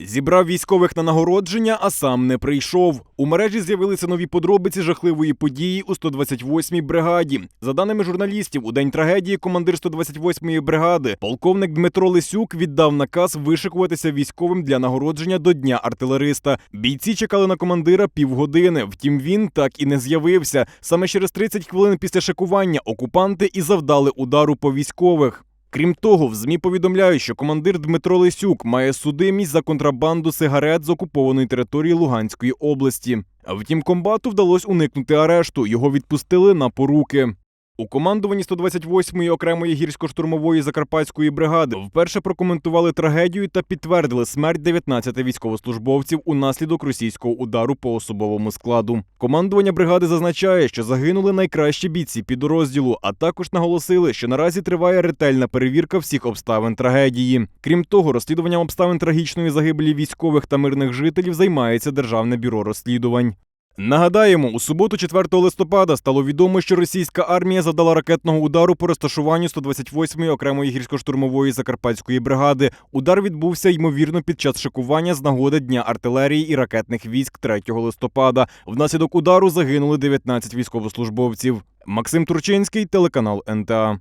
Зібрав військових на нагородження, а сам не прийшов. У мережі з'явилися нові подробиці жахливої події у 128-й бригаді. За даними журналістів, у день трагедії командир 128-ї бригади, полковник Дмитро Лисюк, віддав наказ вишикуватися військовим для нагородження до дня артилериста. Бійці чекали на командира півгодини. Втім, він так і не з'явився. Саме через 30 хвилин після шикування окупанти і завдали удару по військових. Крім того, в ЗМІ повідомляють, що командир Дмитро Лисюк має судимість за контрабанду сигарет з окупованої території Луганської області. Втім, комбату вдалося уникнути арешту. Його відпустили на поруки. У командуванні 128-ї окремої гірсько-штурмової закарпатської бригади вперше прокоментували трагедію та підтвердили смерть 19 військовослужбовців унаслідок російського удару по особовому складу. Командування бригади зазначає, що загинули найкращі бійці підрозділу, а також наголосили, що наразі триває ретельна перевірка всіх обставин трагедії. Крім того, розслідуванням обставин трагічної загибелі військових та мирних жителів займається Державне бюро розслідувань. Нагадаємо, у суботу, 4 листопада, стало відомо, що російська армія завдала ракетного удару по розташуванню 128-ї окремої гірсько-штурмової закарпатської бригади. Удар відбувся ймовірно під час шикування з нагоди Дня артилерії і ракетних військ 3 листопада. Внаслідок удару загинули 19 військовослужбовців. Максим Турчинський, телеканал НТА.